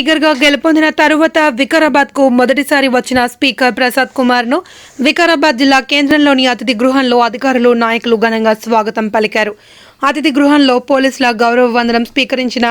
స్పీకర్గా గెలుపొందిన తరువాత వికారాబాద్కు మొదటిసారి వచ్చిన స్పీకర్ ప్రసాద్ కుమార్ను వికారాబాద్ జిల్లా కేంద్రంలోని అతిథి గృహంలో అధికారులు నాయకులు ఘనంగా స్వాగతం పలికారు. అతిథి గృహంలో పోలీసుల గౌరవ వందనం స్వీకరించిన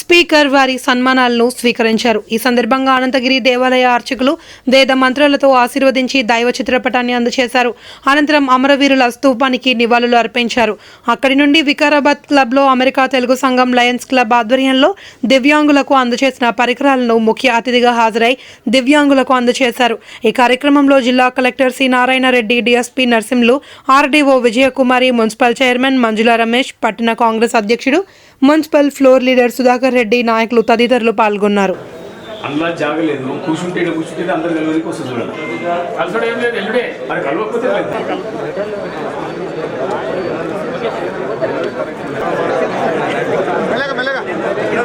స్పీకర్ వారి సన్మానాలను స్వీకరించారు. ఈ సందర్భంగా అనంతగిరి దేవాలయ అర్చకులు వేద మంత్రాలతో ఆశీర్వదించి దైవ చిత్రపటాన్ని అందజేశారు అనంతరం అమరవీరుల స్తూపానికి నివాళులు అర్పించారు. అక్కడి నుండి వికారాబాద్ క్లబ్లో అమెరికా తెలుగు సంఘం లయన్స్ క్లబ్ ఆధ్వర్యంలో దివ్యాంగులకు అందజేసిన పరికరాలను ముఖ్య అతిథిగా హాజరై దివ్యాంగులకు అందజేశారు ఈ కార్యక్రమంలో జిల్లా collector C Narayana Reddy DSP Narsimlu RDO Vijayakumari municipal chairman Manjula Ramesh పట్టణ కాంగ్రెస్ అధ్యక్షుడు municipal floor leader Sudhakar Reddy నాయకులు తదితరులు పాల్గొన్నారు. అందులో జాగలేదు కూర్చుంటే కూర్చుంటే అందరు కలవడానికి వస్తుంది చూడండి. కలిసడం ఏం లేదు ఎల్లుడే అది కలవకపోతే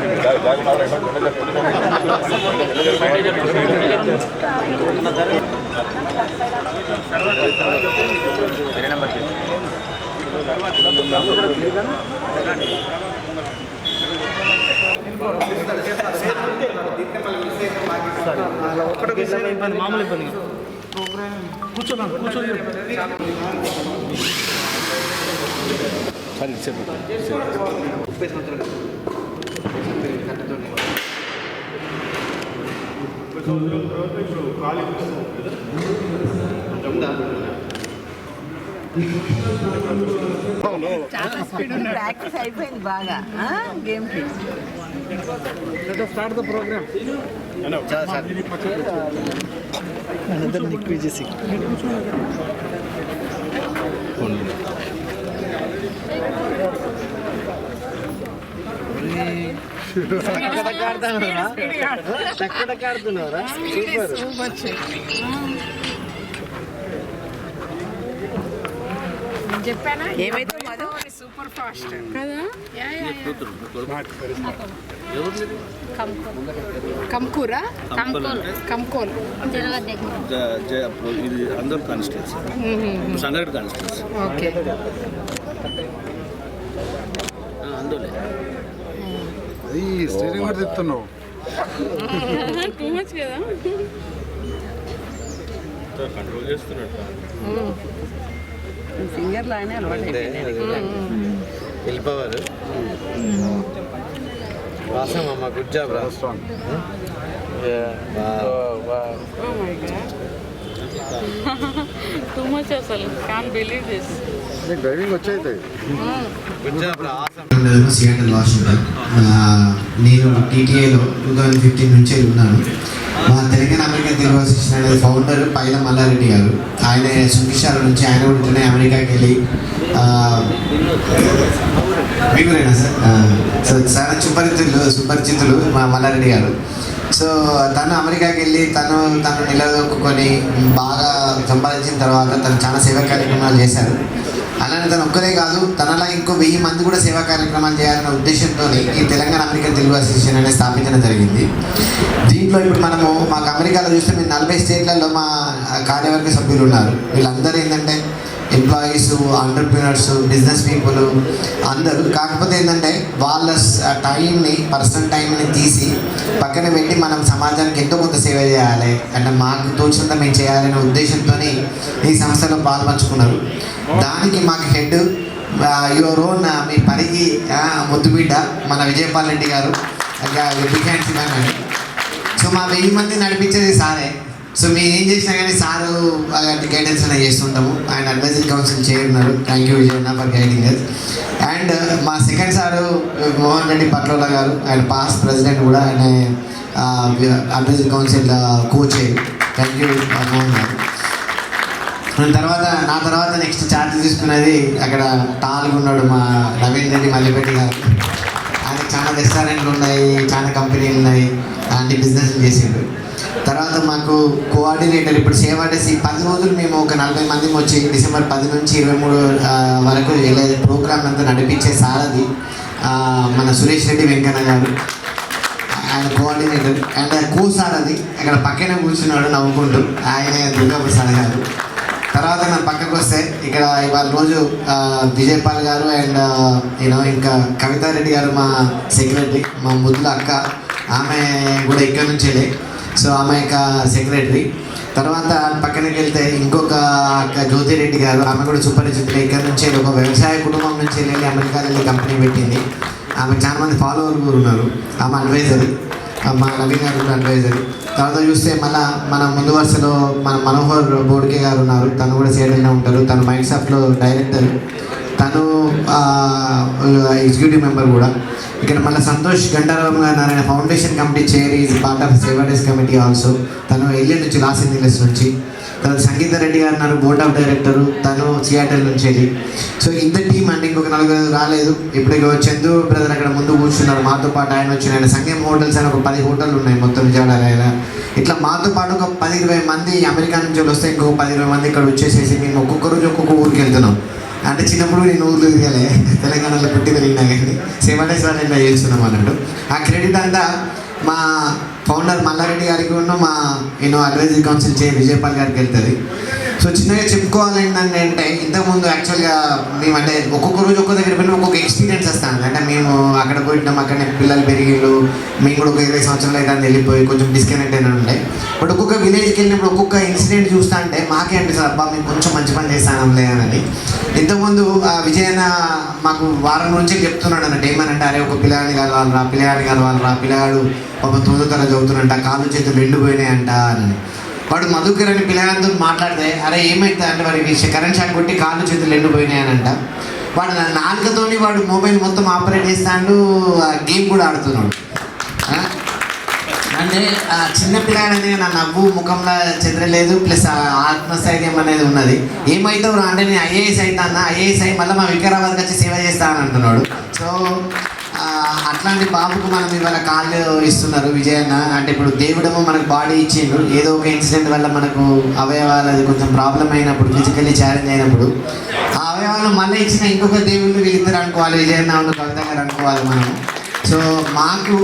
లేదు మామూలు ఇబ్బంది కూర్చోదాం కూర్చో సరే చెప్పండి ముప్పై సంవత్సరాలు చెప్పు చాలా స్పీడ్ ప్రాక్టీస్ అయిపోయింది బాగా. గేమ్కి. స్టార్ట్ ద ప్రోగ్రామ్ చెప్పానా ఏమైతే మధు? సూపర్ ఫాస్ట్ కదా యా, యా, యా. కంకూరా కంకోల్ ఇది అందరూ కాన్స్టిట్యూన్సీ సంగారెడ్డి కాన్స్టిట్యూన్సీ ఓకే అందులో అది స్టేడియం కూడా తిప్పుతున్నావు టూ మచ్ కదా. కంట్రోల్ చేస్తున్నట్టు. సింగర్ లానే వెళ్ళిపోవారు రాసామమ్మా గుడ్ జాబ్ రా. Oh my God too much అసలు. కాన్ బిలీవ్ దిస్ నీకు డ్రైవింగ్ వచ్చేది. సియాటల్ వాషింగ్టన్ నేను టీటీఏలో టూ థౌజండ్ ఫిఫ్టీన్ నుంచి ఉన్నాను. మా తెలంగాణ అమెరికా తెలుగు అసోసియేషన్ అనేది ఫౌండర్ పైల మల్లారెడ్డి గారు ఆయన సుమిషాల నుంచి ఆయన కూడా అమెరికాకి వెళ్ళి సార్? సార్ సో చాలా సుపరిచితులు సుపరిచితులు మా మల్లారెడ్డి గారు. సో తను అమెరికాకి వెళ్ళి తను తను నిలదొక్కుని బాగా సంపాదించిన తర్వాత తను చాలా సేవా కార్యక్రమాలు చేశారు. అలానే తను ఒక్కరే కాదు తనలా ఇంకో వెయ్యి మంది కూడా సేవా కార్యక్రమాలు చేయాలన్న ఉద్దేశంతో ఈ తెలంగాణ అమెరికన్ తెలుగు అసోసియేషన్ అనేది స్థాపించడం జరిగింది. దీంట్లో ఇప్పుడు మనము మాకు అమెరికాలో చూస్తే మేము నలభై స్టేట్లలో మా కార్యవర్గ సభ్యులు ఉన్నారు. వీళ్ళందరూ ఏంటంటే ఎంప్లాయీస్ ఆంటర్ప్రినర్స్ బిజినెస్ పీపుల్ అందరూ. కాకపోతే ఏంటంటే వాళ్ళ టైంని పర్సనల్ టైంని తీసి పక్కన పెట్టి మనం సమాజానికి ఎంతో కొంత సేవ చేయాలి. అంటే మాకు తోచినంత మేము చేయాలనే ఉద్దేశంతో ఈ సంస్థలో పాల్పంచుకున్నారు. దానికి మాకు హెడ్ యువర్ ఓన్ మీ పరిగి ముద్దుబిడ్డ మన విజయపాల్ రెడ్డి గారు. బిగ్ హ్యాండ్స్ అని సో మా వెయ్యి మంది నడిపించేది సారే. సో మీరు ఏం చేసినా కానీ సారు అలాంటి గైడెన్స్ అనేది చేస్తుంటాము. ఆయన advisory council చేరున్నారు thank you Vijayanna for guiding us and మా సెకండ్ సారు మోహన్ రెడ్డి పట్లోల గారు. ఆయన పాస్ ప్రెసిడెంట్ కూడా ఆయన advisory council coach thank you Mohan గారు. దాని తర్వాత నా తర్వాత నెక్స్ట్ ఛార్జ్ తీసుకున్నది అక్కడ టాల్గా ఉన్నాడు మా నవీన్ రెడ్డి మల్లిపెట్టి గారు. ఆయన చాలా రెస్టారెంట్లు ఉన్నాయి చాలా కంపెనీలు ఉన్నాయి అలాంటి బిజినెస్ చేసిండు. తర్వాత మాకు కోఆర్డినేటర్ ఇప్పుడు సేవాడేసి పది రోజులు మేము ఒక నలభై మంది వచ్చి డిసెంబర్ పది నుంచి ఇరవై మూడు వరకు వెళ్ళేది ప్రోగ్రామ్ అంతా నడిపించే సారది మన సురేష్ రెడ్డి వెంకన్న గారు. ఆయన కోఆర్డినేటర్ అండ్ కో సారథి అక్కడ పక్కనే కూర్చున్నాడు నవ్వుకుంటూ. ఆయన దుర్గా ప్రసాద్ గారు. తర్వాత నా పక్కకు వస్తే ఇక్కడ ఇవాళ రోజు విజయపాల్ గారు అండ్ యూనో ఇంకా కవితారెడ్డి గారు మా సెక్రటరీ మా ముద్దుల అక్క. ఆమె కూడా ఇక్కడ నుంచేలే సో ఆమె యొక్క సెక్రటరీ. తర్వాత పక్కనకి వెళ్తే ఇంకొక అక్క జ్యోతిరెడ్డి గారు ఆమె కూడా సుపరిచితులు ఇక్కడ నుంచి ఒక వ్యవసాయ కుటుంబం నుంచి వెళ్ళి అమెరికా వెళ్ళి కంపెనీ పెట్టింది. ఆమె చాలా మంది ఫాలోవర్లు ఉన్నారు. ఆమె అడ్వైజర్ మా నవీన్ గారు కూడా అడ్వైజర్ తర్వాత చూస్తే మళ్ళా మన ముందు వరుసలో మన మనోహర్ బోడ్కే గారు ఉన్నారు. తను కూడా సీఎల్ఏలో ఉంటారు. తను మైక్సాఫ్ట్లో డైరెక్టర్ తను ఎగ్జిక్యూటివ్ మెంబర్ కూడా. ఇక్కడ మళ్ళీ సంతోష్ గంటారాం గారు Narayana foundation committee chair is part of సేవాడేస్ committee also తను ఎల్లి నుంచి లాస్ ఏంజలస్ నుంచి. సంగీత రెడ్డి గారు ఉన్నారు బోర్డ్ ఆఫ్ డైరెక్టర్ తను సియాటల్ నుంచి వెళ్ళి సో ఇంత టీం అండి ఇంకొక నలుగురు రాలేదు. ఇప్పుడు చందు బ్రదర్ అక్కడ ముందు కూర్చున్నారు. మాతో పాటు ఆయన వచ్చిన ఆయన సంగీతం హోటల్స్ అని ఒక పది హోటల్ ఉన్నాయి మొత్తం విజయవాడ ఇట్లా మాతో పాటు ఒక పది ఇరవై మంది అమెరికా నుంచి వస్తే ఇంకొక పది ఇరవై మంది ఇక్కడ వచ్చేసేసి మేము ఒక్కొక్క రోజు ఒక్కొక్క ఊరికి వెళ్తున్నాం. అంటే చిన్నప్పుడు నేను ఊర్లో తిరగలే. తెలంగాణలో పుట్టి పెరిగినా కానీ. సేవాడేశ్వర ఇట్లా చేస్తున్నాం అన్నట్టు. ఆ క్రెడిట్ అంతా మా ఫౌండర్ మల్లారెడ్డి గారికి ఉన్న మా యూనో అడ్వైజరీ కౌన్సిల్ చే విజయపాల్ గారికి వెళ్తుంది. సో చిన్నగా చెప్పుకోవాలి ఏంటంటే అంటే ఇంతకుముందు యాక్చువల్గా మేము అంటే ఒక్కొక్క రోజు ఒక్కొక్క దగ్గర పోయినా ఒక్కొక్క ఎక్స్పీరియన్స్ వస్తాను అంటే మేము అక్కడ పోయినాం అక్కడనే పిల్లలు పెరిగిళ్ళు మేము కూడా ఒక ఇరవై సంవత్సరాలు అయితే వెళ్ళిపోయి కొంచెం డిస్కనెక్ట్ అయినా ఉండే. బట్ ఒక్కొక్క విలేజ్కి వెళ్ళినప్పుడు ఒక్కొక్క ఇన్సిడెంట్ చూస్తా అంటే మాకే అనిపిస్తుంది అబ్బా మేము కొంచెం మంచి పని చేస్తాను అని ఇంతకుముందు ఆ విజయన మాకు వారం నుంచి చెప్తున్నాడు అన్నట్టు ఏమనంటే అరే ఒక పిల్లగాడిని కలవాలి రా పిల్లగాని కలవాలి రా పిల్లగాడు పాప తొమ్మిదో తరగతి చదువుతున్నట్ట కాళ్ళు చేతులు రెండు అంట అని వాడు మధుకర్ అని పిల్లగాంతో మాట్లాడితే అరే ఏమైతే అంటే వాడికి కరెంట్ షాక్ కొట్టి కాళ్ళు చేతులు ఎండిపోయినాయనంట. వాడు నా నాలుకతోని వాడు మొబైల్ మొత్తం ఆపరేట్ చేస్తాడు గేమ్ కూడా ఆడుతున్నాడు. అంటే ఆ చిన్న పిల్లాడని నా నవ్వు ముఖంలో చెదరలేదు ప్లస్ ఆ ఆత్మస్థైర్యం అనేది ఉన్నది. ఏమైతే అంటే నేను ఐఏఎస్ అవుతాను ఐఏఎస్ అయి మళ్ళీ మా వికారాబాద్కి వచ్చి సేవ చేస్తానంటున్నాడు సో అట్లాంటి బాబుకు మనం ఇవాళ కాళ్ళు ఇస్తున్నారు విజయన్న. అంటే ఇప్పుడు దేవుడేమో మనకు బాడీ ఇచ్చిండు. ఏదో ఒక ఇన్సిడెంట్ వల్ల మనకు అవయవాలు అది కొంచెం ప్రాబ్లం అయినప్పుడు ఫిజికల్లీ ఛాలెంజ్ అయినప్పుడు ఆ అవయవాలు మళ్ళీ ఇచ్చిన ఇంకొక దేవుళ్ళు వీళ్ళిద్దరు అనుకోవాలి. విజయన్న ఉన్న కవిత గారు అనుకోవాలి మనం. సో మాకు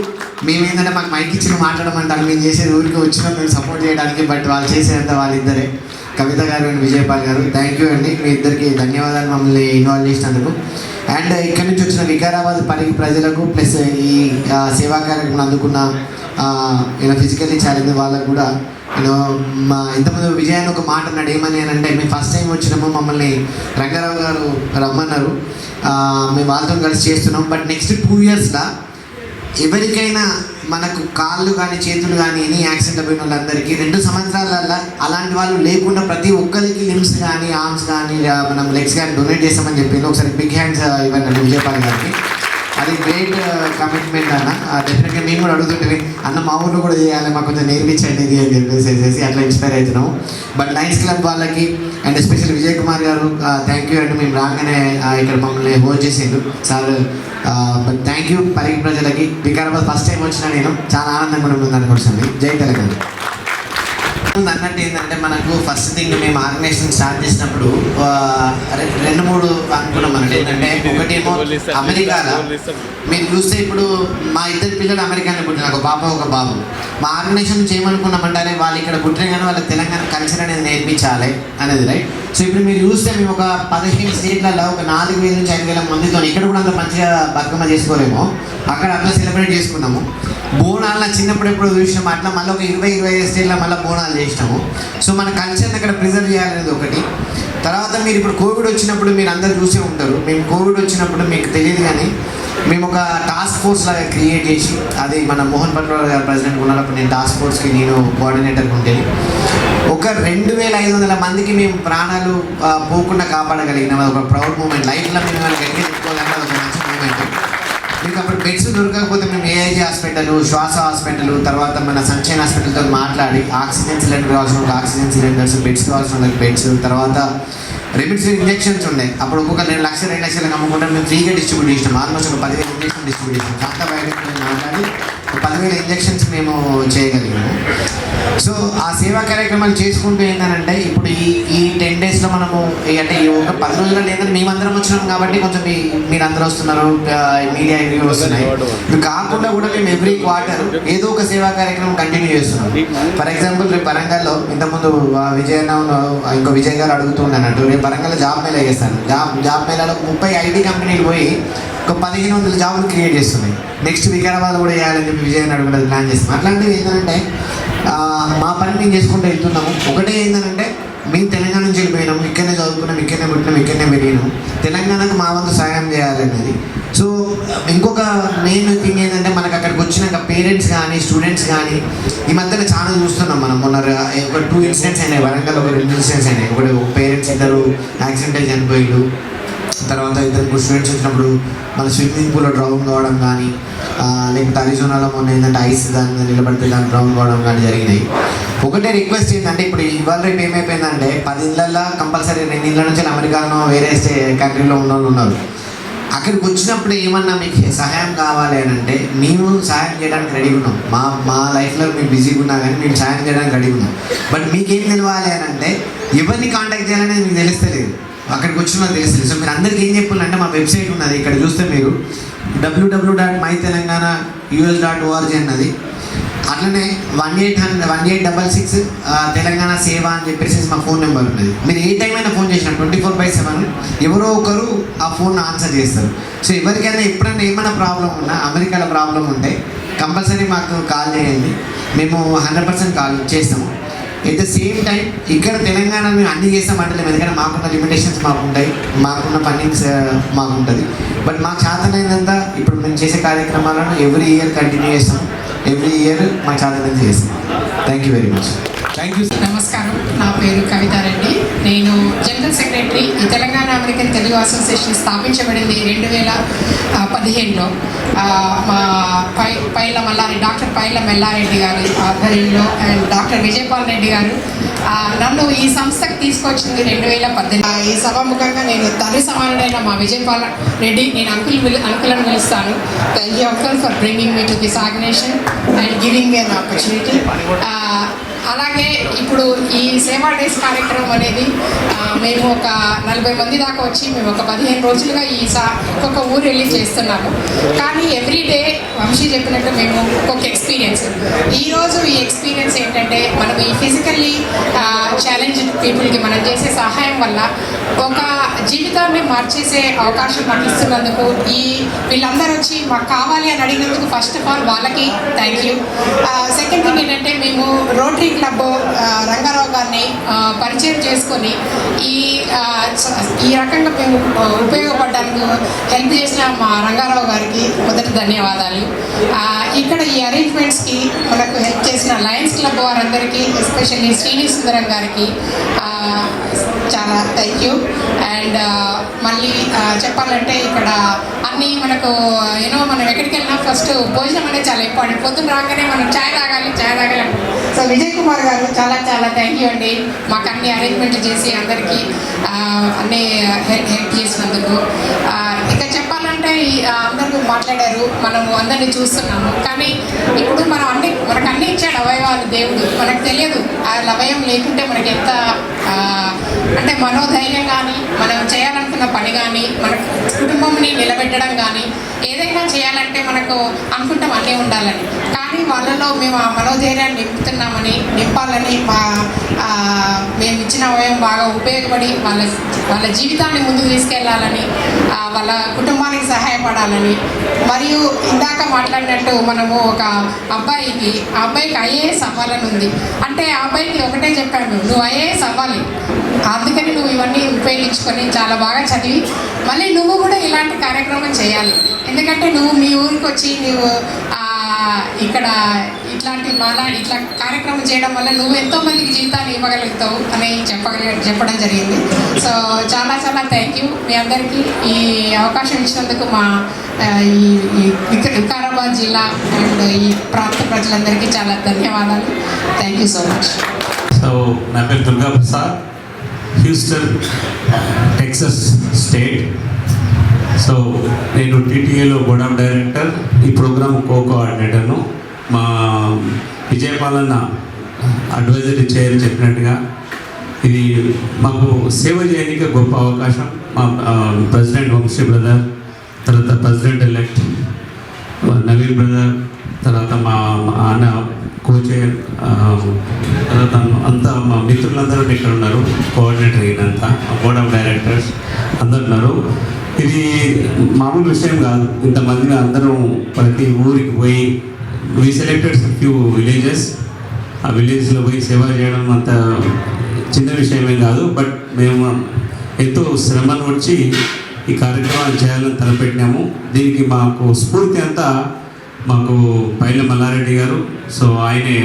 మేము ఏంటంటే మాకు మైక్ ఇచ్చిన మాట్లాడమంటారు. మేము చేసేది ఊరికి వచ్చినా. మేము సపోర్ట్ చేయడానికి బట్ వాళ్ళు చేసేంత వాళ్ళిద్దరే. కవిత గారు అండ్ విజయపాల్ గారు థ్యాంక్ యూ అండి. మీ ఇద్దరికి ధన్యవాదాలు మమ్మల్ని ఇన్వాల్వ్ చేసినందుకు. అండ్ uh, ఇక్కడి నుంచి వచ్చిన వికారాబాద్ పనికి ప్రజలకు ప్లస్ uh, ఈ సేవా కార్యక్రమం అందుకున్న ఇలా ఫిజికల్లీ ఛాలెంజ్ వాళ్ళకు కూడా నేను మా ఇంతకుముందు విజయాన్ని ఒక మాట అన్నాడు ఏమని అంటే మేము ఫస్ట్ టైం వచ్చినాము మమ్మల్ని రంగారావు గారు రమ్మన్నారు. మేము వాళ్ళతో కలిసి చేస్తున్నాం బట్ నెక్స్ట్ టూ ఇయర్స్లో ఎవరికైనా మనకు కాళ్ళు కానీ చేతులు కానీ ఎనీ యాక్సిడెంట్ అయిపోయిన వాళ్ళందరికీ రెండు సంవత్సరాలల్లో అలాంటి వాళ్ళు లేకుండా ప్రతి ఒక్కరికి లిమ్స్ కానీ ఆర్మ్స్ కానీ మనం లెగ్స్ కానీ డొనేట్ చేస్తామని చెప్పింది ఒకసారి బిగ్ హ్యాండ్స్ ఇవ్వండి విజయపాల్ గారికి అది గ్రేట్ కమిట్మెంట్ uh, అన్న. డెఫినెట్గా మేము కూడా అడుగుతుంటే అన్న మా ఊళ్ళో కూడా చేయాలి మాకు కొంచెం నేర్పించండి ఇది అని చెప్పేసి అట్లా ఇన్స్పైర్ అవుతున్నాం బట్ లయన్స్ క్లబ్ వాళ్ళకి అండ్ ఎస్పెషల్ విజయ్ కుమార్ గారు థ్యాంక్ యూ అండి. మేము రాగానే ఇక్కడ మమ్మల్ని హోస్ట్ చేసిండు. Sir but thank you Parigi ప్రజలకి. వికారాబాద్ ఫస్ట్ టైం వచ్చిన నేను చాలా ఆనందంగా ఉంటుంది అనుకోండి జై తెలంగాణ. అన్నట్టు ఏంటంటే మనకు ఫస్ట్ థింగ్ మేము ఆర్గనైజేషన్ స్టార్ట్ చేసినప్పుడు రెండు మూడు అనుకున్నాం అన్నట్టు. ఏంటంటే ఒకటేమో అమెరికాలో మీరు చూస్తే ఇప్పుడు మా ఇద్దరు పిల్లలు అమెరికాలో పుట్టిన ఒక పాప ఒక బాబు. మా ఆర్గనైజేషన్ చేయమనుకున్నామంటే వాళ్ళు ఇక్కడ పుట్టిన కానీ వాళ్ళ తెలంగాణ కల్చర్ అనేది నేర్పించాలి అనేది రైట్ సో ఇప్పుడు మీరు చూస్తే మేము ఒక పదిహేను స్టేట్లలో ఒక నాలుగు వేల నుంచి ఐదు వేల మందితో ఇక్కడ కూడా అంత మంచిగా బతుకమ్మ చేసుకోలేము. అక్కడ అట్లా సెలబ్రేట్ చేసుకున్నాము. బోనాలు నా చిన్నప్పుడు ఎప్పుడు చూసినాము. అట్లా మళ్ళీ ఒక ఇరవై ఇరవై ఐదు స్టేట్లో మళ్ళీ బోనాలు చేసినాము. సో మన కల్చర్ని అక్కడ ప్రిజర్వ్ చేయాలనేది ఒకటి. తర్వాత మీరు ఇప్పుడు కోవిడ్ వచ్చినప్పుడు మీరు అందరు చూసే ఉంటారు. మేము కోవిడ్ వచ్చినప్పుడు మీకు తెలియదు కానీ మేము ఒక టాస్క్ ఫోర్స్ లాగా క్రియేట్ చేసి అది మన మోహన్ పట్వాల్ గారు ప్రెసిడెంట్ ఉన్నప్పుడు నేను టాస్క్ ఫోర్స్కి నేను కోఆర్డినేటర్ ఉండేది. ఒక రెండు వేల ఐదు వందల మందికి మేము ప్రాణాలు పోకుండా కాపాడగలిగిన. ఒక ప్రౌడ్ మూమెంట్ లైఫ్లో మేము వాళ్ళకి ఎక్కడ చెప్పుకోవాలంటే ఒక మంచి మూమెంట్ మీకు అప్పుడు బెడ్స్ దొరకకపోతే మేము ఏఐజీ హాస్పిటల్ శ్వాస హాస్పిటల్ తర్వాత మన సంచయన్ హాస్పిటల్తో మాట్లాడి ఆక్సిజన్ సిలిండర్ కావాల్సిన ఆక్సిజన్ సిలిండర్స్ బెడ్స్ కావాల్సిన బెడ్స్ తర్వాత రెమిడ్స్ ఇంజెక్షన్స్ ఉన్నాయి. అప్పుడు ఒక్కొక్క రెండు లక్షలు రెండు లక్షలు అమ్ముకుంటే మేము ఫ్రీగా డిస్ట్రిబ్యూట్ చేసినాం ఆల్మోస్ట్ ఒక పదివేల ఇంజెక్షన్ డిస్ట్రిబ్యూట్ చేసినాం చాలా బయట మాట్లాడి పదివేల ఇంజెక్షన్స్ మేము చేయగలిగాము. సో ఆ సేవా కార్యక్రమాలు చేసుకుంటూ ఏంటంటే ఇప్పుడు ఈ ఈ టెన్ డేస్లో మనము అంటే ఈ ఒక పది రోజుల్లో ఏంటంటే మేమందరం వచ్చినాం కాబట్టి కొంచెం మీ మీరందరూ వస్తున్నారు మీడియా ఇంటర్వ్యూ వస్తున్నాయి. ఇది కాకుండా కూడా మేము ఎవ్రీ క్వార్టర్ ఏదో ఒక సేవా కార్యక్రమం కంటిన్యూ చేస్తున్నాం. ఫర్ ఎగ్జాంపుల్ రేపు వరంగల్లో ఇంతకుముందు విజయనగరం విజయ్ ఇంకో విజయ్ గారు అడుగుతున్నట్టు రేపు వరంగల్లో జాబ్ మేళా చేస్తాను. జాబ్ జాబ్ మేళాలో ముప్పై ఐటీ కంపెనీలు పోయి ఒక పదిహేను వందల జాబులు క్రియేట్ చేస్తున్నాయి. నెక్స్ట్ వికారాబాద్ కూడా చేయాలని చెప్పి విజయ్ అని ప్లాన్ చేస్తాం అట్లాంటివి ఏంటంటే మా పని మేము చేసుకుంటూ వెళ్తున్నాము. ఒకటే ఏంటంటే మేము తెలంగాణ నుంచి వెళ్ళిపోయినాము. ఇక్కడనే చదువుకున్నాం ఇక్కడనే పుట్టినాం ఇక్కడనే పెరిగినాం. తెలంగాణకు మా వంతు సాయం చేయాలనేది. సో ఇంకొక మెయిన్ థింగ్ ఏంటంటే మనకు అక్కడికి వచ్చినాక పేరెంట్స్ కానీ స్టూడెంట్స్ కానీ ఈ మధ్యన చాలా చూస్తున్నాం మనం. మొన్న ఒక టూ ఇన్సిడెంట్స్ అయినాయి. వరంగల్ ఒక రెండు ఇన్సిడెంట్స్ అయినాయి. ఒకటి పేరెంట్స్ ఇద్దరు యాక్సిడెంట్ అయి చనిపోయారు తర్వాత ఇద్దరు స్టూడెంట్స్ వచ్చినప్పుడు మన స్విమ్మింగ్ పూల్లో డ్రౌన్ కావడం కానీ లేకపోతే అరిజోనాలో మొన్న ఏంటంటే ఐస్ దాని నిలబడితే దాన్ని డ్రౌన్ కావడం కానీ జరిగినాయి. ఒకటే రిక్వెస్ట్ ఏంటంటే ఇప్పుడు ఇవాళ రేపు ఏమైపోయిందంటే పది ఇళ్ళల్లో కంపల్సరీ రెండు ఇళ్ళ నుంచి అమెరికాలో వేరే స్టే కంట్రీలో ఉన్న వాళ్ళు ఉన్నారు. అక్కడికి వచ్చినప్పుడు ఏమన్నా మీకు సహాయం కావాలి అని అంటే మేము సహాయం చేయడానికి రెడీ ఉన్నాం. మా మా లైఫ్లో మేము బిజీగా ఉన్నా కానీ మేము సహాయం చేయడానికి రెడీ ఉన్నాం. బట్ మీకేం తెలియాలి అని అంటే ఎవరిని కాంటాక్ట్ చేయాలనేది మీకు తెలుస్తలేదు. అక్కడికి వచ్చిన వాళ్ళకి తెలుస్తుంది సో మీరు అందరికీ ఏం చెప్పాలంటే మా వెబ్సైట్ ఉన్నది. ఇక్కడ చూస్తే మీరు WW dot my Telangana US dot ORG అన్నది. అట్లనే one eight hundred one eight double six Telangana సేవ అని చెప్పేసి మా ఫోన్ నెంబర్ ఉన్నది. మీరు ఏ టైం అయినా ఫోన్ చేసినా ట్వంటీ ఫోర్ బై సెవెన్ ఎవరో ఒకరు ఆ ఫోన్ ఆన్సర్ చేస్తారు. సో ఎవరికైనా ఎప్పుడైనా ఏమైనా ప్రాబ్లం ఉన్నా అమెరికాలో ప్రాబ్లం ఉంటే కంపల్సరీ మాకు కాల్ చేయండి. మేము హండ్రెడ్ పర్సెంట్ కాల్ చేస్తాము. ఎట్ ద సేమ్ టైం ఇక్కడ తెలంగాణ మేము అన్ని చేస్తామంటే ఎందుకంటే మాకున్న లిమిటేషన్స్ మాకు ఉంటాయి. మాకున్న ఫండింగ్స్ మాకు ఉంటుంది. బట్ మాకు చేతనైనంత ఇప్పుడు మేము చేసే కార్యక్రమాలను ఎవ్రీ ఇయర్ కంటిన్యూ చేస్తాం. ఎవ్రీ ఇయర్ మా చేతనైంది చేస్తాం. థ్యాంక్ యూ వెరీ మచ్ నమస్కారం. నా పేరు కవితారెడ్డి నేను జనరల్ సెక్రటరీ ఈ తెలంగాణ అమెరికన్ తెలుగు అసోసియేషన్ స్థాపించబడింది రెండు వేల పదిహేనులో మా పై పైల మల్లారెడ్డి డాక్టర్ పైల మల్లారెడ్డి గారి ఆధ్వర్యంలో అండ్ డాక్టర్ విజయపాల్ రెడ్డి గారు నన్ను ఈ సంస్థకు తీసుకొచ్చింది రెండు వేల పద్దెనిమిది ఈ సభాముఖంగా నేను తల్లి సమానుడైన మా విజయపాల్ రెడ్డి నేను అంకుల్ విలు అంకులను పిలుస్తాను. Thank you uncle for bringing me to this organisation and giving me an opportunity అలాగే ఇప్పుడు ఈ సేవా డేస్ కార్యక్రమం అనేది మేము ఒక నలభై మంది దాకా వచ్చి మేము ఒక పదిహేను రోజులుగా ఈ సా ఒక్కొక్క ఊరు వెళ్ళి చేస్తున్నాము. కానీ ఎవ్రీ డే వంశీ చెప్పినట్టు మేము ఒక్కొక్క ఎక్స్పీరియన్స్. ఈరోజు ఈ ఎక్స్పీరియన్స్ ఏంటంటే మనం ఈ ఫిజికల్లీ ఛాలెంజ్ పీపుల్కి మనం చేసే సహాయం వల్ల ఒక జీవితాన్ని మార్చేసే అవకాశం మాకు ఇస్తున్నందుకు ఈ వీళ్ళందరూ వచ్చి మాకు కావాలి అని అడిగినందుకు ఫస్ట్ ఆఫ్ ఆల్ వాళ్ళకి థ్యాంక్ యూ సెకండ్ థింగ్ ఏంటంటే మేము రోటరీ క్లబ్ రంగారావు గారిని పరిచయం చేసుకొని ఈ ఈ రకంగా మేము ఉపయోగపడడానికి హెల్ప్ చేసిన మా రంగారావు గారికి మొదటి ధన్యవాదాలు. ఇక్కడ ఈ అరేంజ్మెంట్స్కి మనకు హెల్ప్ చేసిన లయన్స్ క్లబ్ వారందరికీ ఎస్పెషల్లీ శ్రీని సుందరం గారికి చాలా థ్యాంక్ యూ అండ్ మళ్ళీ చెప్పాలంటే ఇక్కడ అన్నీ మనకు యూనో మనం ఎక్కడికి వెళ్ళినా ఫస్ట్ భోజనం అనేది చాలా ఇంపార్టెంట్ పొద్దున్న రాగానే మనం చాయ్ తాగాలి చాయ్ తాగాలి. సో విజయ్ కుమార్ గారు చాలా చాలా థ్యాంక్ యూ అండి. మాకు అన్ని అరేంజ్మెంట్లు చేసి అందరికీ అన్ని హెల్ప్ హెల్ప్ చేసినందుకు. ఇంకా ఇక చెప్పాలంటే అందరూ మాట్లాడారు. మనము అందరినీ చూస్తున్నాము. కానీ ఇప్పుడు మనం అన్ని మనకు అన్ని ఇచ్చాడు అవయవాలు దేవుడు. మనకు తెలియదు ఆ అవయం లేకుంటే మనకి ఎంత అంటే మనోధైర్యం కానీ మనం చేయాలనుకున్న పని కానీ మన కుటుంబంని నిలబెట్టడం కానీ ఏదైనా చేయాలంటే మనకు అనుకుంటాం అన్నీ ఉండాలని. కానీ వాళ్ళలో మేము ఆ మనోధైర్యాన్ని నింపుతున్నామని నింపాలని మా మేము ఇచ్చిన అవయం బాగా ఉపయోగపడి వాళ్ళ వాళ్ళ జీవితాన్ని ముందుకు తీసుకెళ్ళాలని వాళ్ళ కుటుంబానికి సహాయపడాలని. మరియు ఇందాక మాట్లాడినట్టు మనము ఒక అబ్బాయికి ఆ అబ్బాయికి ఐఏఎస్ అవ్వాలని ఉంది. అంటే ఆ అబ్బాయికి ఒకటే చెప్పాను నువ్వు ఐఏఎస్ అవ్వాలి. అందుకని నువ్వు ఇవన్నీ ఉపయోగించుకొని చాలా బాగా చదివి మళ్ళీ నువ్వు కూడా ఇలాంటి కార్యక్రమం చేయాలి. ఎందుకంటే నువ్వు మీ ఊరికి వచ్చి నువ్వు ఇక్కడ ఇట్లాంటి మాలా ఇట్లా కార్యక్రమం చేయడం వల్ల నువ్వు ఎంతో మందికి జీవితాన్ని ఇవ్వగలుగుతావు అని చెప్పగలి చెప్పడం జరిగింది. సో చాలా చాలా థ్యాంక్ యూ మీ అందరికీ ఈ అవకాశం ఇచ్చినందుకు మా ఈ వికారాబాద్ జిల్లా అండ్ ఈ ప్రాంత ప్రజలందరికీ చాలా ధన్యవాదాలు. Thank you so much so నా పేరు Durga Prasad Houston Texas state so నేను టీటీఏలో బోర్డ్ ఆఫ్ డైరెక్టర్ ఈ ప్రోగ్రామ్ కో కోఆర్డినేటర్ను మా విజయపాలన్న అడ్వైజరీ చైర్ చెప్పినట్టుగా ఇది మాకు సేవ చేయడానికి గొప్ప అవకాశం. మా ప్రెసిడెంట్ వంశీ బ్రదర్ తర్వాత ప్రెసిడెంట్ ఎలెక్ట్ నవీన్ బ్రదర్ తర్వాత మా మా అన్న కోచైర్ తర్వాత అంతా మా మిత్రులందరూ ఇక్కడ ఉన్నారు కోఆర్డినేటర్ అయినంత బోర్డ్ ఆఫ్ డైరెక్టర్స్ అందరు ఉన్నారు. ఇది మామూలు విషయం కాదు. ఇంతమందిగా అందరం ప్రతి ఊరికి పోయి వీ సెలెక్టెడ్ ఫ్యూ విలేజెస్ ఆ విలేజ్లో పోయి సేవ చేయడం అంత చిన్న విషయమే కాదు. బట్ మేము ఎంతో శ్రమను వచ్చి ఈ కార్యక్రమాలు చేయాలని తలపెట్టినాము. దీనికి మాకు స్ఫూర్తి అంతా మాకు పైల మల్లారెడ్డి గారు సో ఆయనే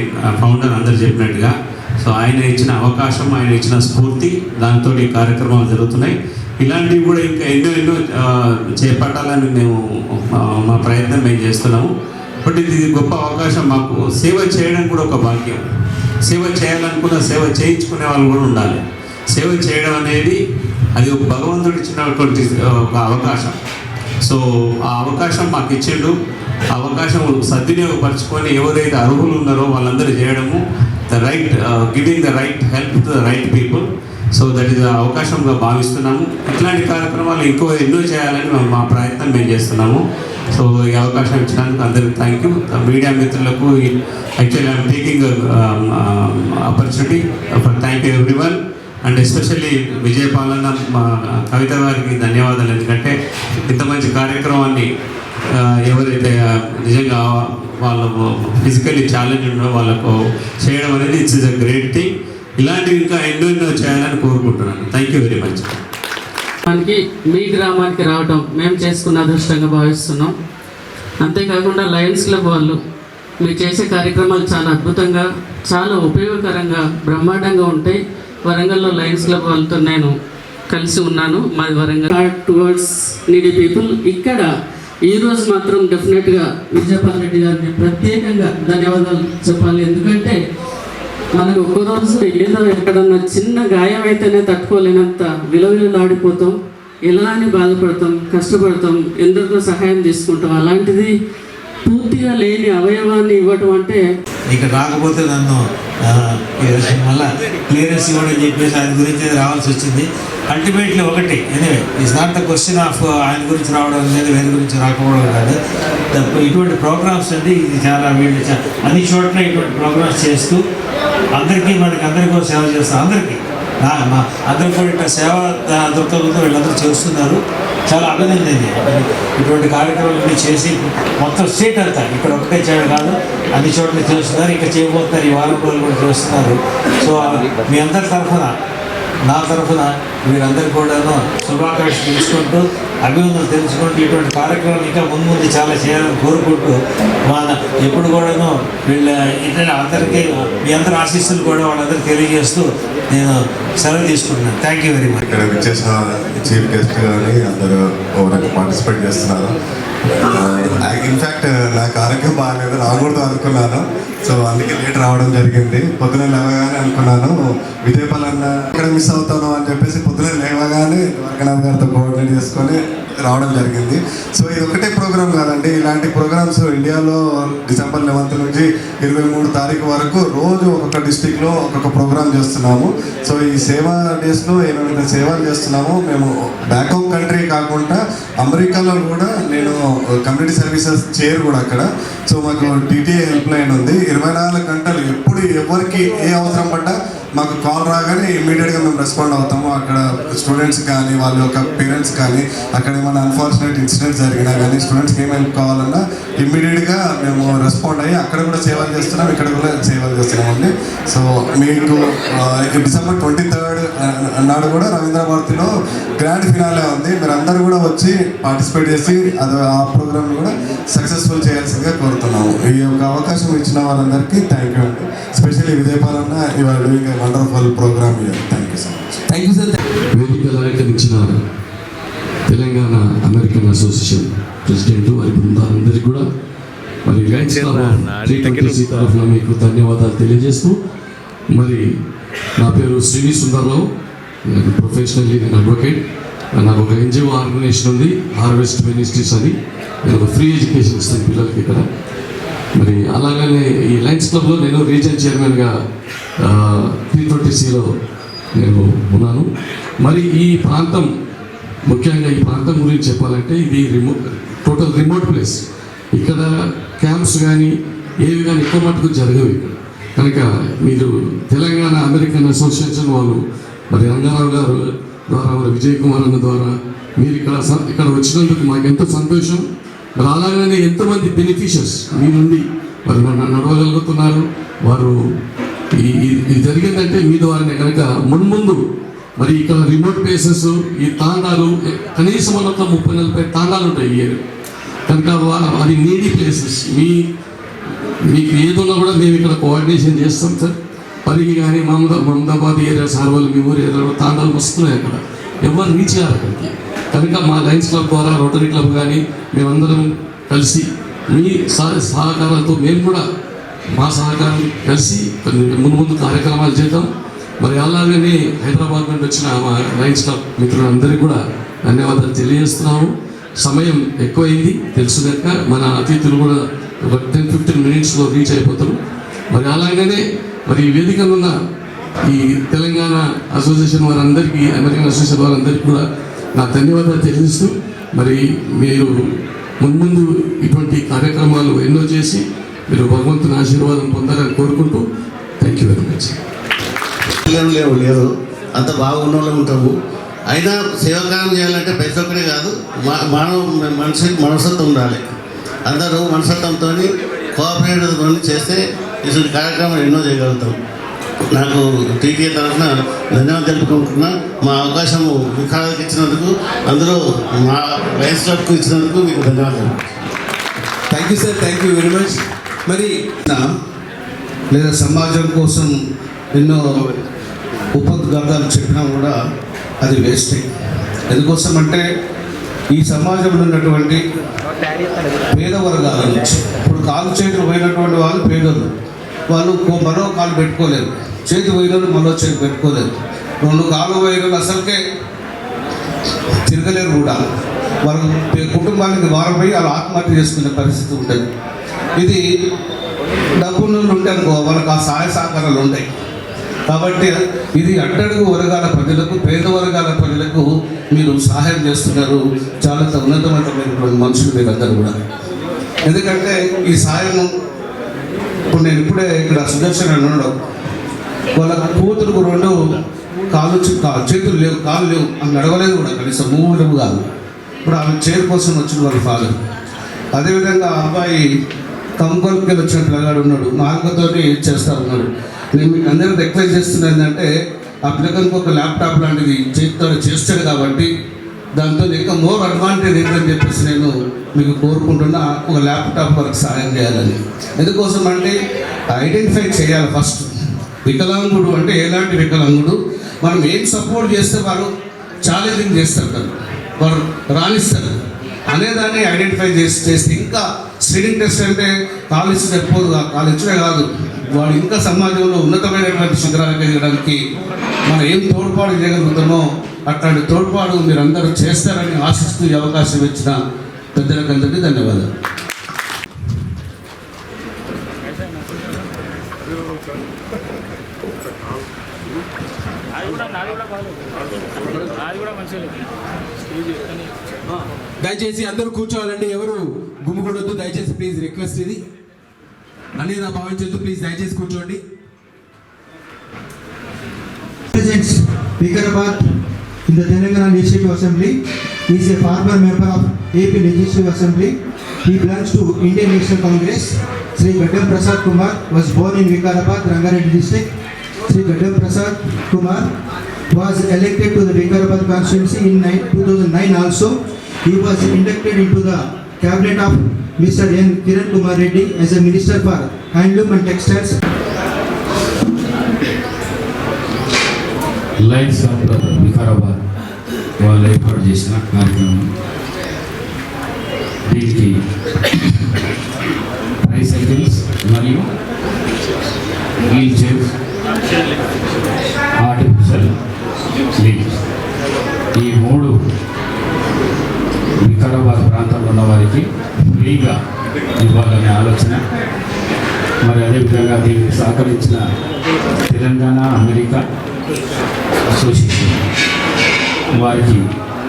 ఫౌండర్ అందరు చెప్పినట్టుగా. సో ఆయన ఇచ్చిన అవకాశం ఆయన ఇచ్చిన స్ఫూర్తి దాంతో ఈ కార్యక్రమాలు జరుగుతున్నాయి. ఇలాంటివి కూడా ఇంకా ఎన్నో ఎన్నో చేపట్టాలని మేము మా ప్రయత్నం మేము చేస్తున్నాము. బట్ ఇది గొప్ప అవకాశం మాకు. సేవ చేయడం కూడా ఒక భాగ్యం. సేవ చేయాలనుకున్న సేవ చేయించుకునే వాళ్ళు కూడా ఉండాలి. సేవ చేయడం అనేది అది ఒక భగవంతుడు ఇచ్చినటువంటి ఒక అవకాశం. సో ఆ అవకాశం మాకు ఇచ్చిండు. ఆ అవకాశం సద్వినియోగపరచుకొని ఎవరైతే అర్హులు ఉన్నారో వాళ్ళందరూ చేయడము the right giving the right help to the right people so that is అవకాశంగా భావిస్తున్నాము. ఇట్లాంటి కార్యక్రమాలు ఇంకో ఎన్నో చేయాలని మా- ప్రయత్నం మేము చేస్తున్నాము. సో ఈ అవకాశం ఇచ్చినందుకు అందరికి థ్యాంక్ యూ మీడియా మిత్రులకు actually I'm taking opportunity for thank you everyone and especially విజయపాలన మా కవిత గారికి ధన్యవాదాలు. ఎందుకంటే ఇంత మంచి కార్యక్రమాన్ని ఎవరైతే నిజంగా వాళ్ళకు ఫిజికల్లీ ఛాలెంజ్ ఉన్నో వాళ్ళకు చేయడం అనేది it's is a great thing ఇలాంటివి ఇంకా ఎన్నో ఎన్నో చేయాలని కోరుకుంటున్నాను. థ్యాంక్ యూ వెరీ మచ్ మనకి మీ గ్రామానికి రావడం మేము చేసుకున్న అదృష్టంగా భావిస్తున్నాం. అంతేకాకుండా లయన్స్ క్లబ్ వాళ్ళు మీరు చేసే కార్యక్రమాలు చాలా అద్భుతంగా చాలా ఉపయోగకరంగా బ్రహ్మాండంగా ఉంటాయి వరంగల్లో లయన్స్ క్లబ్ వాళ్ళతో నేను కలిసి ఉన్నాను. మాది వరంగల్. టువర్డ్స్ నీడీ పీపుల్ ఇక్కడ ఈ రోజు మాత్రం డెఫినెట్గా విజయపాల్ రెడ్డి గారిని ప్రత్యేకంగా ధన్యవాదాలు చెప్పాలి. ఎందుకంటే మనకు ఒక్క రోజు ఏదో ఎక్కడన్నా చిన్న గాయం అయితేనే తట్టుకోలేనంత విలవిలలాడిపోతాం. ఎలా అని బాధపడతాం కష్టపడతాం ఎందరితో సహాయం తీసుకుంటాం అలాంటిది పూర్తిగా లేని అవయవాన్ని ఇవ్వటం అంటే ఇక రాకపోతే నన్ను మళ్ళీ క్లియరెన్స్ ఇవ్వడం చెప్పేసి దాని గురించి రావాల్సి వచ్చింది. అల్టిమేట్లీ ఒకటి. Anyway is not the question of ఆయన గురించి రావడం లేదు వేరే గురించి రాకపోవడం కాదు. ఇటువంటి ప్రోగ్రామ్స్ అండి ఇది చాలా వీళ్ళు అన్ని చోట్ల ఇటువంటి ప్రోగ్రామ్స్ చేస్తూ అందరికీ మనకి అందరికీ కూడా సేవ చేస్తాం అందరికీ. అందరూ కూడా ఇట్లా సేవ దృక్పథంతో వీళ్ళందరూ చేస్తున్నారు. చాలా అభినందనీయ. ఇటువంటి కార్యక్రమాలన్నీ చేసి మొత్తం స్టేట్ అంతా ఇక్కడ ఒకటే చేయడం కాదు అన్ని చోట్ల చేస్తున్నారు ఇక్కడ చేయబోతున్నారు ఈ వారం రోజులు కూడా చేస్తున్నారు. సో మీ అందరి తరఫున నా తరఫున మీరందరూ కూడాను శుభాకాంక్షలు తెలుసుకుంటూ అభివృద్ధి తెలుసుకుంటూ ఇటువంటి కార్యక్రమాలు ఇంకా ముందు ముందు చాలా చేయాలని కోరుకుంటూ మన ఎప్పుడు కూడాను వీళ్ళ ఇట్లా అందరికీ మీ అందరి ఆశీస్సులు కూడా వాళ్ళందరికీ తెలియజేస్తూ నేను సెలవు తీసుకుంటున్నాను. థ్యాంక్ యూ వెరీ మచ్ ఇక్కడ విచ్చేసిన చీఫ్ గెస్ట్ కానీ అందరూ పార్టిసిపేట్ చేస్తున్నారు. Uh, ఇన్ఫ్యాక్ట్ uh, నాకు ఆరోగ్యం బాగాలేదు రాకూడదు అనుకున్నాను. సో అందుకే లేట్ రావడం జరిగింది. పొద్దున లేవగానే అనుకున్నాను. విజయపాలన్న ఇక్కడ మిస్ అవుతాను అని చెప్పేసి పొద్దున లేవగానే వర్గనాథ్ గారితో కోఆర్డినేట్ చేసుకొని రావడం జరిగింది. సో ఇది ఒకటే ప్రోగ్రామ్ కాదండి. ఇలాంటి ప్రోగ్రామ్స్ ఇండియాలో డిసెంబర్ లెవెన్త్ నుంచి ఇరవై మూడు తారీఖు వరకు రోజు ఒక్కొక్క డిస్టిక్లో ఒక్కొక్క ప్రోగ్రామ్ చేస్తున్నాము. సో ఈ సేవా డేస్లో ఏమైనా సేవలు చేస్తున్నాము మేము బ్యాక్ హోమ్ కంట్రీ కాకుండా అమెరికాలో కూడా నేను కమ్యూనిటీ సర్వీసెస్ చైర్ కూడా అక్కడ. సో మాకు టీటీఏ హెల్ప్ లైన్ ఉంది. ఇరవై నాలుగు గంటలు ఎప్పుడు ఎవరికి ఏ అవసరం పడ్డా మాకు కాల్ రాగానే ఇమీడియట్గా మేము రెస్పాండ్ అవుతాము. అక్కడ స్టూడెంట్స్ కానీ వాళ్ళ యొక్క పేరెంట్స్ కానీ అక్కడ ఏమైనా అన్ఫార్చునేట్ ఇన్సిడెంట్ జరిగినా కానీ స్టూడెంట్స్కి ఏం హెల్ప్ కావాలన్నా ఇమ్మీడియట్గా మేము రెస్పాండ్ అయ్యి అక్కడ కూడా సేవలు చేస్తున్నాం ఇక్కడ కూడా సేవలు చేస్తున్నామండి. సో మీకు డిసెంబర్ ట్వంటీ థర్డ్ నాడు కూడా రవీంద్ర భారతిలో గ్రాండ్ ఫినాలే ఉంది. మీరు అందరూ కూడా వచ్చి పార్టిసిపేట్ చేసి అది ఆ ప్రోగ్రామ్ కూడా సక్సెస్ఫుల్ చేయాల్సిందిగా కోరుతున్నాము. ఈ యొక్క అవకాశం ఇచ్చిన వాళ్ళందరికీ థ్యాంక్ యూ అండి. స్పెషల్లీ విజయపాలన్న ఇవాళ doing wonderful programme thank you so much thank you sir వేదిక అలంకరించిన తెలంగాణ అమెరికన్ అసోసియేషన్ ప్రెసిడెంట్ వారి బృందాలందరికీ కూడా మరి తరఫున మీకు ధన్యవాదాలు తెలియజేస్తూ మరి నా పేరు శ్రీని సుందర్రావు. నేను ప్రొఫెషనల్లీ నేను అడ్వకేట్ నాకు ఒక ఎన్జిఓ ఆర్గనైజేషన్ ఉంది హార్వెస్ట్ మినిస్ట్రీస్ అని. నేను ఒక ఫ్రీ ఎడ్యుకేషన్ ఇస్తాను పిల్లలకి ఇక్కడ. మరి అలాగనే ఈ లయన్స్ క్లబ్లో నేను రీజన్ చైర్మన్గా త్రీ నేను ఉన్నాను. మరి ఈ ప్రాంతం ముఖ్యంగా ఈ ప్రాంతం గురించి చెప్పాలంటే ఇది రిమో టోటల్ రిమోట్ ప్లేస్ ఇక్కడ క్యాంప్స్ కానీ ఏవి కానీ ఎక్కువ మటుకు జరగవు ఇక్కడ. కనుక మీరు తెలంగాణ అమెరికన్ అసోసియేషన్ వాళ్ళు మరి రంగారావు గారు ద్వారా మరి విజయ్ కుమార్ అన్న ద్వారా మీరు ఇక్కడ స- ఇక్కడ వచ్చినందుకు మాకు ఎంతో సంతోషం. మరి అలాగనే ఎంతోమంది బెనిఫిషియర్స్ మీ నుండి మరి నడవగలుగుతున్నారు. వారు ఇది జరిగిందంటే మీ ద్వారానే కనుక మున్ముందు మరి ఇక్కడ రిమోట్ ప్లేసెస్ ఈ తాండాలు కనీసం ఒక ముప్పై నలభై తాండాలు ఉంటాయి ఇయర్ కనుక అది నీడీ ప్లేసెస్ మీ మీకు ఏదున్నా కూడా మేము ఇక్కడ కోఆర్డినేషన్ చేస్తాం సార్. పరిగి కానీ మమదా మమదాబాద్ ఏరియా సార్వల్ మెమోరీ ఏరియాలో తాండాలు వస్తున్నాయి అక్కడ. ఎవరు రీచ్ కారు అక్కడికి. కనుక మా లయన్స్ క్లబ్ ద్వారా రోటరీ క్లబ్ కానీ మేమందరం కలిసి మీ సహ- సహకారాలతో మేము కూడా మా సహకారం కలిసి కొన్ని ముందు ముందు కార్యక్రమాలు చేద్దాం. మరి అలాగనే హైదరాబాద్ నుండి వచ్చిన మా లైన్ స్టాప్ మిత్రులందరికీ కూడా ధన్యవాదాలు తెలియజేస్తున్నాము. సమయం ఎక్కువైంది తెలుసు కనుక మన అతిథులు కూడా ఒక టెన్ ఫిఫ్టీన్ మినిట్స్లో రీచ్ అయిపోతారు. మరి అలాగనే మరి ఈ వేదికలో ఉన్న ఈ తెలంగాణ అసోసియేషన్ వారందరికీ అమెరికన్ అసోసియేషన్ వారందరికీ కూడా నా ధన్యవాదాలు తెలియజేస్తూ మరి మీరు ముందు ఇటువంటి కార్యక్రమాలు ఎన్నో చేసి మీరు భగవంతుని ఆశీర్వాదం పొందాలని కోరుకుంటూ థ్యాంక్ యూ వెరీ మచ్ పిల్లలు లేవు లేదు అంత బాగున్న వాళ్ళు ఉంటాము. అయినా సేవకారం చేయాలంటే ప్రతి ఒక్కడే కాదు మా- మానవ మనిషి మనస్తత్వం ఉండాలి. అందరూ మనస్తత్వంతో కోఆపరేటివ్తో చేస్తే ఇటువంటి కార్యక్రమాలు ఎన్నో చేయగలుగుతాం. నాకు టీటీఏ తరఫున ధన్యవాదాలు తెలుపుకుంటున్నా. మా అవకాశం వికారాలకు ఇచ్చినందుకు అందరూ మా వయసు క్లబ్కు ఇచ్చినందుకు మీకు ధన్యవాదాలు. Thank you sir thank you very much మరి నా- లేదా సమాజం కోసం ఎన్నో ఉపద్ఘాతాలు చెప్పినా కూడా అది వేస్టే. ఎందుకోసం అంటే ఈ సమాజంలో ఉన్నటువంటి పేద వర్గాల నుంచి ఇప్పుడు కాలు చేతులు పోయినటువంటి వాళ్ళు పేదలు వాళ్ళు మరో కాలు పెట్టుకోలేరు. చేతి పోయిన మరో చేతి పెట్టుకోలేదు రెండు కాలు పోయిన అసలుకే తిరగలేరు కూడా. వాళ్ళ కుటుంబానికి వారపోయి వాళ్ళు ఆత్మహత్య చేసుకునే పరిస్థితి ఉంటుంది. ఇది డబ్బున్నోళ్ళు ఉంటే అనుకో వాళ్ళకి ఆ సహాయ సహకారాలు ఉంటాయి. కాబట్టి ఇది అట్టడుగు వర్గాల ప్రజలకు పేద వర్గాల ప్రజలకు మీరు సహాయం చేస్తున్నారు. చాలా ఉన్నతమైనటువంటి మనుషులు మీరందరూ కూడా. ఎందుకంటే ఈ సాయం ఇప్పుడు నేను ఇప్పుడే ఇక్కడ సుదర్శన్ ఉండడం వాళ్ళ కూతురుకు రెండు కాళ్ళు చేతులు లేవు కాళ్ళు లేవు అని నడవలేదు కూడా కనీసం మూవ్ కాదు ఇప్పుడు ఆమె చేరు కోసం వచ్చిన వాళ్ళ ఫాదర్ అదేవిధంగా ఆ అబ్బాయి కంకొలకి వచ్చిన పిల్లగాడు ఉన్నాడు. నాలుగుతోటి చేస్తా ఉన్నాడు నేను మీకు అందరికీ రిక్వెస్ట్ చేస్తున్నా ఏంటంటే ఆ పిల్లగానికి ఒక ల్యాప్టాప్ లాంటిది చేతితో చేస్తాడు కాబట్టి దాంతో ఇంకా మోర్ అడ్వాంటేజ్ ఏంటని చెప్పేసి నేను మీకు కోరుకుంటున్నా. ఒక ల్యాప్టాప్ వరకు సహాయం చేయాలని. ఎందుకోసం అంటే ఐడెంటిఫై చేయాలి ఫస్ట్ వికలాంగుడు అంటే ఎలాంటి వికలాంగుడు? మనం ఏం సపోర్ట్ చేస్తే వారు ఛాలెంజింగ్ చేస్తారు కదా. వారు రాణిస్తారు. అనేదాన్ని ఐడెంటిఫై చేసి చేస్తే ఇంకా స్క్రీనింగ్ టెస్ట్ అంటే కాలేజ్ ఇచ్చి సరిపోదు కాలు కాదు. వాడు ఇంకా సమాజంలో ఉన్నతమైనటువంటి శిఖరాలకు ఎదగడానికి మనం ఏం తోడ్పాటు చేయగలుగుతామో అట్లాంటి తోడ్పాటు మీరందరూ చేస్తారని ఆశిస్తూ ఈ అవకాశం ఇచ్చిన పెద్దలకందరికీ ధన్యవాదాలు. దయచేసి అందరూ కూర్చోవాలండి. ఎవరు గుమ్మకూడొద్దు దయచేసి ప్లీజ్ రిక్వెస్ట్ ఇది. అన్నీ నా భావించొద్దు ప్లీజ్ దయచేసి కూర్చోండి. Vikarabad in assembly is former member of assembly. Indian National Congress Shri Gaddam Prasad Kumar was born in Rangareddy district Shri Gaddam Prasad Kumar was elected to the Vikarabad nine two thousand nine also He was inducted into the cabinet of Mr. N. Kiran Kumar Reddy as a minister for handloom and textiles lions club Vikarabad వాళ్ళు ఏర్పాటు చేసిన కార్యక్రమం దీనికి tricycles మరియు wheel chairs artificial Vikarabad ప్రాంతంలో ఉన్న వారికి ఫ్రీగా ఇవ్వాలనే ఆలోచన. మరి అదేవిధంగా దీనికి సహకరించిన తెలంగాణ అమెరికా అసోసియేషన్ వారికి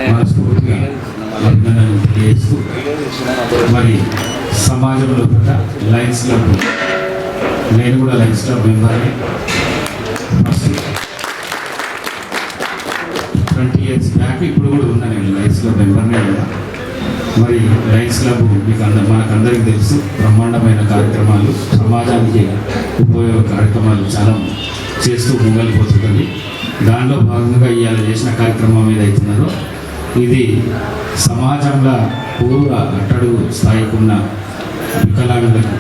మనస్ఫూర్తిగా అభినందనలు తెలియజేస్తూ మరి సమాజంలో కూడా లైన్స్ క్లబ్ నేను కూడా లైన్స్ క్లబ్ మెంబర్ని. ట్వంటీ ఇయర్స్ బ్యాక్ ఇప్పుడు కూడా ఉన్నాను నేను లైన్స్ క్లబ్ మెంబర్నే కూడా మరి లయన్స్ క్లబ్ మీకు అంద మనకందరికీ తెలుసు బ్రహ్మాండమైన కార్యక్రమాలు సమాజానికి ఉపయోగ కార్యక్రమాలు చాలా చేస్తూ ముంగలిపోతుంది దానిలో భాగంగా ఇవాళ చేసిన కార్యక్రమం ఏదైతున్నారో ఇది సమాజంలో పూర్వ అట్టడుగు స్థాయికి ఉన్న వికలాంగులకు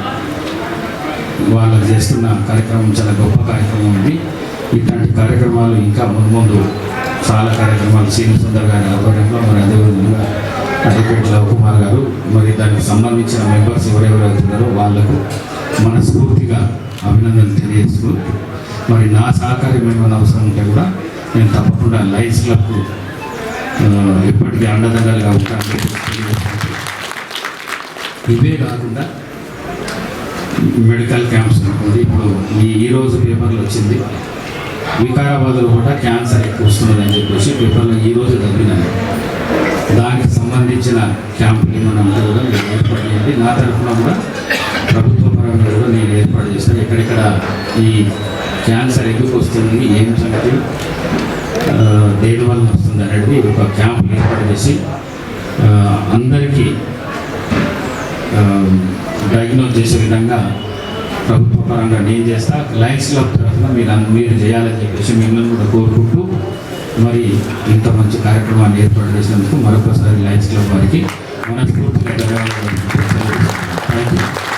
వాళ్ళు చేస్తున్న కార్యక్రమం చాలా గొప్ప కార్యక్రమం ఉంది ఇట్లాంటి కార్యక్రమాలు ఇంకా ముందు ముందు చాలా కార్యక్రమాలు శ్రీను సుందర్ గారి ఆధ్వర్యంలో మరి అడ్వకేట్ కుమార్ గారు మరి దానికి సంబంధించిన మెంబర్స్ ఎవరెవరు అవుతున్నారో వాళ్ళకు మనస్ఫూర్తిగా అభినందనలు తెలియజేస్తూ మరి నా సహకారం ఏమైనా అవసరం ఉంటే కూడా నేను తప్పకుండా లైన్స్ క్లబ్కు ఎప్పటికీ అండదండలుగా ఉంటాను ఇవే కాకుండా మెడికల్ క్యాంప్స్ ఉంటుంది ఇప్పుడు ఈ ఈరోజు పేపర్లో వచ్చింది. వికారాబాద్లో కూడా క్యాన్సర్ ఎక్కువ వస్తున్నదని చెప్పేసి పేపర్లో ఈరోజు తగ్గినాను దానికి సంబంధించిన క్యాంపులు ఏమైనా కూడా నేను ఏర్పాటు చేయండి. నా తరఫున కూడా ప్రభుత్వ పరంగా కూడా నేను ఏర్పాటు చేస్తాను. ఎక్కడెక్కడ ఈ క్యాన్సర్ ఎందుకు వస్తుంది ఏం సంగతి దేని వల్ల వస్తుంది అనేది ఒక క్యాంప్ ఏర్పాటు చేసి అందరికీ డయాగ్నోజ్ చేసే విధంగా ప్రభుత్వ పరంగా నేను చేస్తా. లైన్స్ క్లబ్ తరఫున మీరు మీరు చేయాలని చెప్పేసి మిమ్మల్ని కూడా కోరుకుంటూ మరి ఇంత మంచి కార్యక్రమాన్ని ఏర్పాటు చేసినందుకు మరొకసారి లయన్స్ క్లబ్ వారికి మనస్ఫూర్తిగా ధన్యవాదాలు థ్యాంక్ యూ